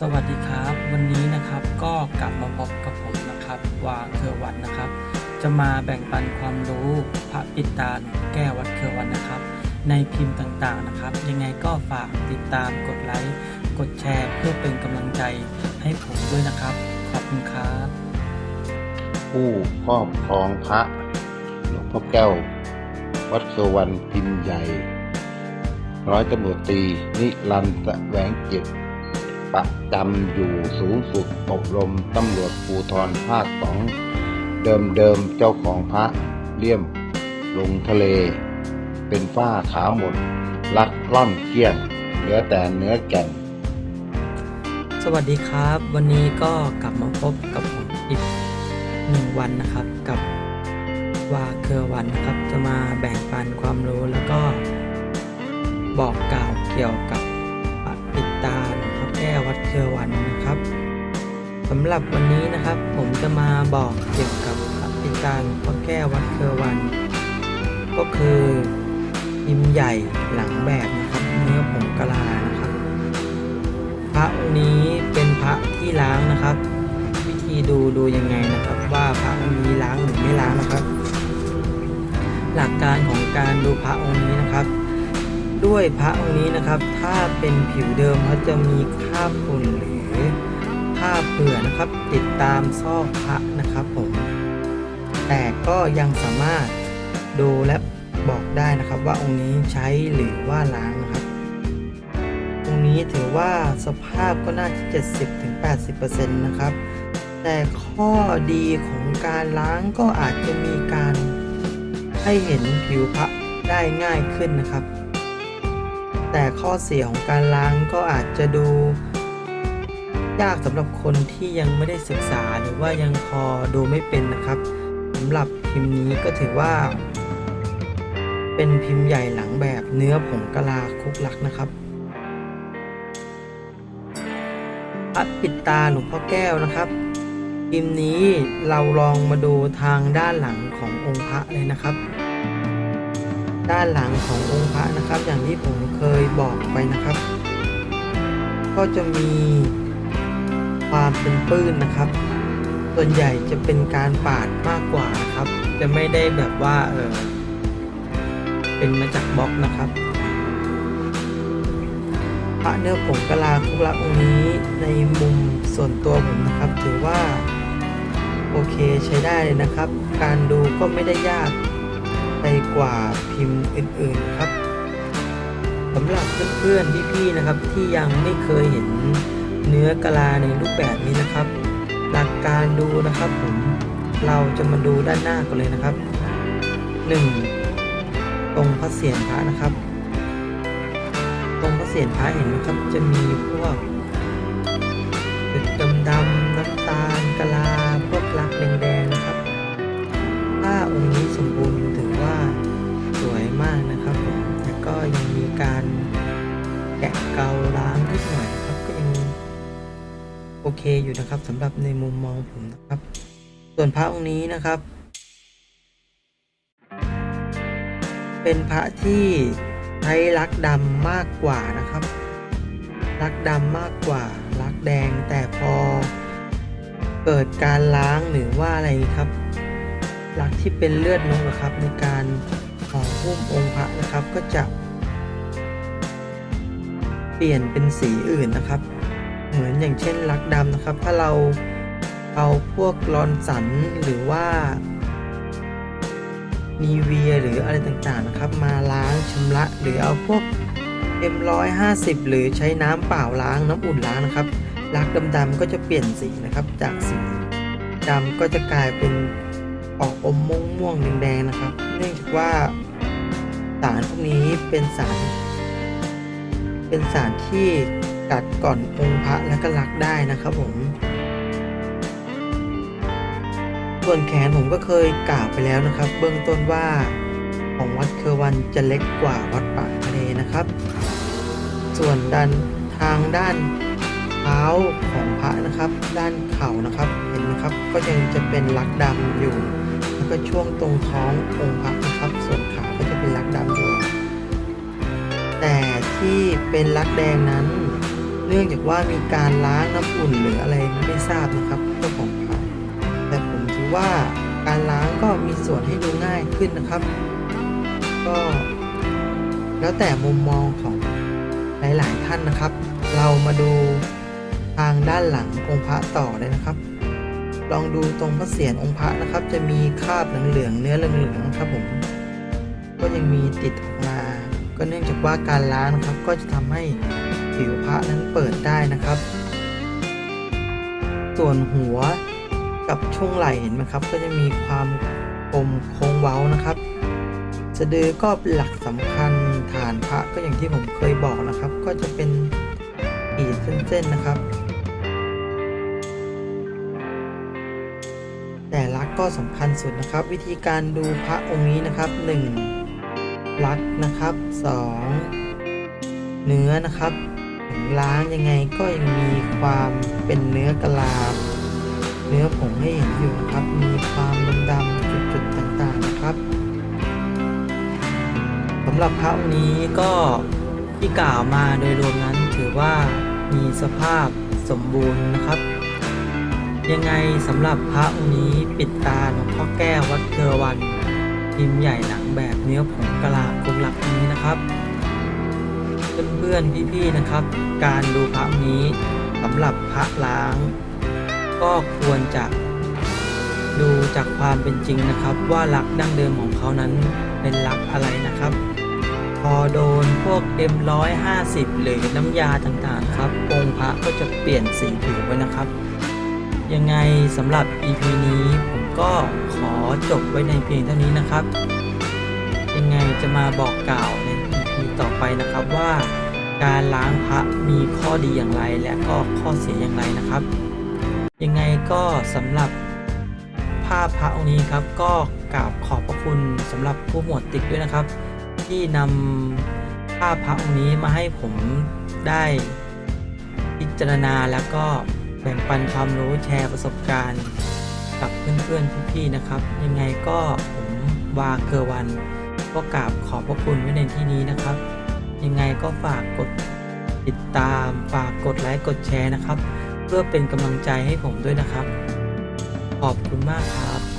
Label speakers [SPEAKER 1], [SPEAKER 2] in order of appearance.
[SPEAKER 1] สวัสดีครับ วันนี้นะครับก็กลับมาพบกับผมนะครับวาเครือวันนะครับ จะมาแบ่งปันความรู้พระปิตาหลวงแก้ววัดเครือวันนะครับ ในพิมพ์ต่างๆนะครับ ยังไงก็ฝากติดตามกดไลค์กดแชร์เพื่อเป็นกำลังใจให้ผมด้วยนะครับ ขอบคุณครับ
[SPEAKER 2] ผู้ครอบครองพระหลวงพ่อแก้ว วัดเครือวันพิมพ์ใหญ่ ร้อยตำรวจตรีนิรันดร์แสวงจิต ประจำอยู่สูงสุดอบรมตำรวจภูทรภาคสองเดิมเดิมๆเจ้าของพระเลี่ยมลงทะเล เป็นฝ้าขาวหมด ลักล่อนเกี้ยงเหลือแต่เนื้อแก่น
[SPEAKER 1] สวัสดีครับ วันนี้ก็กลับมาพบกับผมอีกหนึ่งวันนะครับกับวาเครือวันนะครับจะมาแบ่งปันความรู้แล้วก็บอกกล่าวเกี่ยวกับปิดตา รือวันนะครับสำหรับวันนี้นะครับผมจะมาบอกเกี่ยวกับพระปิดตาหลวงพ่อแก้ววัดเครือวัน ก็คือพิมใหญ่หลังแบบนะครับเนื้อผงกะลานะครับ พระองค์นี้เป็นพระที่ล้างนะครับ วิธีดูดูยังไงนะครับ ว่าพระองค์นี้ล้างหรือไม่ล้างนะครับ หลักการของการดูพระองค์นี้นะครับ ด้วยพระองค์นี้นะครับ ถ้าเป็นผิวเดิมเขาจะมีคราบฝุ่นหรือคราบเปื่อนะครับ ติดตามซอกพระนะครับผม แต่ก็ยังสามารถดูและบอกได้นะครับว่าองค์นี้ใช้หรือว่าล้างนะครับตรงนี้ถือว่าสภาพก็น่าจะ 70-80%นะครับ แต่ข้อดีของการล้างก็อาจจะมีการให้เห็นผิวพระได้ง่ายขึ้นนะครับ แต่ข้อเสียของการล้างก็อาจจะดู ยากสำหรับคนที่ยังไม่ได้ศึกษาหรือว่ายังพอดูไม่เป็นนะครับสำหรับพิมพ์นี้ก็ถือว่า เป็นพิมพ์ใหญ่หลังแบบเนื้อผงกะลาคุกลักนะครับพระปิดตาหลวงพ่อแก้วนะครับพิมพ์นี้เราลองมาดูทางด้านหลังขององค์พระเลยนะครับ ด้านหลังขององค์พระนะครับ อย่างที่ผมเคยบอกไปนะครับ ก็จะมีความเป็นปื้นนะครับ ส่วนใหญ่จะเป็นการปาดมากกว่านะครับ จะไม่ได้แบบว่าเออเป็นมาจากบล็อกนะครับ พระเนื้อผงกะลาคุกละองค์นี้ในมุมส่วนตัวผมนะครับ ถือว่าโอเคใช้ได้เลยนะครับ การดูก็ไม่ได้ยาก ไปกว่าพิมพ์อื่นๆครับสำหรับเพื่อนๆพี่ๆนะครับ ที่ยังไม่เคยเห็นเนื้อกะลาในรูปแบบนี้นะครับ หลักการดูนะครับผมเราจะมาดูด้านหน้ากันเลยนะครับ 1. ตรงพระเศียรพระนะครับ ตรงพระเศียรพระเห็นไหมครับ จะมีพวกจุดดำๆน้ำตาลกะลา อเคอยู่นะครับสำหรับในมุมมองผมนะครับ ส่วนพระองค์นี้นะครับ เป็นพระที่ใช้ลักดำมากกว่านะครับ ลักดำมากกว่า ลักแดงแต่พอเกิดการล้างหรือว่าอะไรครับ ลักที่เป็นเลือดนกนะครับ ในการห่อหุ้มองค์พระนะครับก็จะเปลี่ยนเป็นสีอื่นนะครับ เหมือนอย่างเช่นลักดำนะครับ ถ้าเราเอาพวกลอนสันหรือว่านีเวียหรืออะไรต่างๆนะครับ มาล้างชำระหรือเอาพวก M150 หรือใช้น้ำเปล่าล้างน้ำอุ่นล้างนะครับลักดำๆก็จะเปลี่ยนสีนะครับ จากสีดำก็จะกลายเป็นออกอมม่วงม่วงแดงๆนะครับ เนื่องจากว่าสารพวกนี้เป็นสาร เป็นสารที่ กัดก่อนองค์พระและก็ลักได้นะครับผม ส่วนแขนผมก็เคยกล่าวไปแล้วนะครับ เบื้องต้นว่าของวัดเคอวันจะเล็กกว่าวัดป่าทะเลนะครับ ส่วนด้านทางด้านเท้าของพระนะครับ ด้านเข่านะครับเห็นไหมครับ ก็ยังจะเป็นลักดำอยู่ แล้วก็ช่วงตรงท้ององค์พระนะครับ ส่วนขาก็จะเป็นลักดำอยู่แต่ที่เป็นลักแดงนั้น เนื่องจากว่ามีการล้างน้ำอุ่นหรืออะไรไม่ทราบนะครับเจ้าของพระแต่ผมถือว่าการล้างก็มีส่วนให้ดูง่ายขึ้นนะครับ ก็ แล้วแต่มุมมองของหลาย ๆ ท่านนะครับ เรามาดูทางด้านหลังองค์พระต่อเลยนะครับ ลองดูตรงพระเศียรองค์พระนะครับ จะมีคราบเหลืองๆเนื้อเหลืองๆนะครับผมก็ยังมีติดออกมา ก็เนื่องจากว่าการล้างนะครับก็จะทำให้ ผิวพระนั้นเปิดได้นะครับ ส่วนหัวกับช่วงไหล่เห็นไหมครับ ก็จะมีความคมโค้งเว้านะครับสะดือก็เป็นหลักสำคัญฐานพระก็อย่างที่ผมเคยบอกนะครับ ก็จะเป็นขีดเส้นๆนะครับ แต่ลักก็สำคัญสุดนะครับ วิธีการดูพระองค์นี้นะครับ 1. ลักนะครับ 2. เนื้อนะครับ ล้างยังไงก็ยังมีความเป็นเนื้อกะลา เนื้อผงให้เห็นอยู่ครับ มีความดำๆจุดๆต่างๆนะครับสำหรับพระองค์นี้ก็ที่กล่าวมาโดยรวมนั้นถือว่ามีสภาพสมบูรณ์นะครับ ยังไงสำหรับพระองค์นี้ปิดตาหลวงพ่อแก้ววัดเครือวันพิมพ์ใหญ่หนังแบบเนื้อผงกะลาคงหลักนี้นะครับ เพื่อนๆพี่ๆนะครับ การดูพระนี้สำหรับพระล้าง ก็ควรจะดูจากความเป็นจริงนะครับ ว่าลักดั้งเดิมของเขานั้นเป็นลักอะไรนะครับ พอโดนพวก M150 หรือน้ำยาต่างๆครับองค์พระก็จะเปลี่ยนสีผิวไปนะครับ ยังไงสำหรับ EP นี้ผมก็ขอจบไว้ในเพียงเท่านี้นะครับ ยังไงจะมาบอกกล่าวใน ต่อไปนะครับว่า การล้างพระมีข้อดีอย่างไรและก็ข้อเสียอย่างไรนะครับ ยังไงก็สำหรับภาพพระองค์นี้ครับก็กราบขอบพระคุณสำหรับผู้หมวดติ๊กด้วยนะครับ ที่นำภาพพระองค์นี้มาให้ผมได้พิจารณาแล้วก็แบ่งปันความรู้แชร์ประสบการณ์ กับเพื่อนๆพี่ๆนะครับ ยังไงก็ผมวาเกอร์วัน ก็กราบขอบพระคุณไว้ในที่นี้นะครับ ยังไงก็ฝากกดติดตาม ฝากกดไลค์กดแชร์นะครับ เพื่อเป็นกำลังใจให้ผมด้วยนะครับ ขอบคุณมากครับ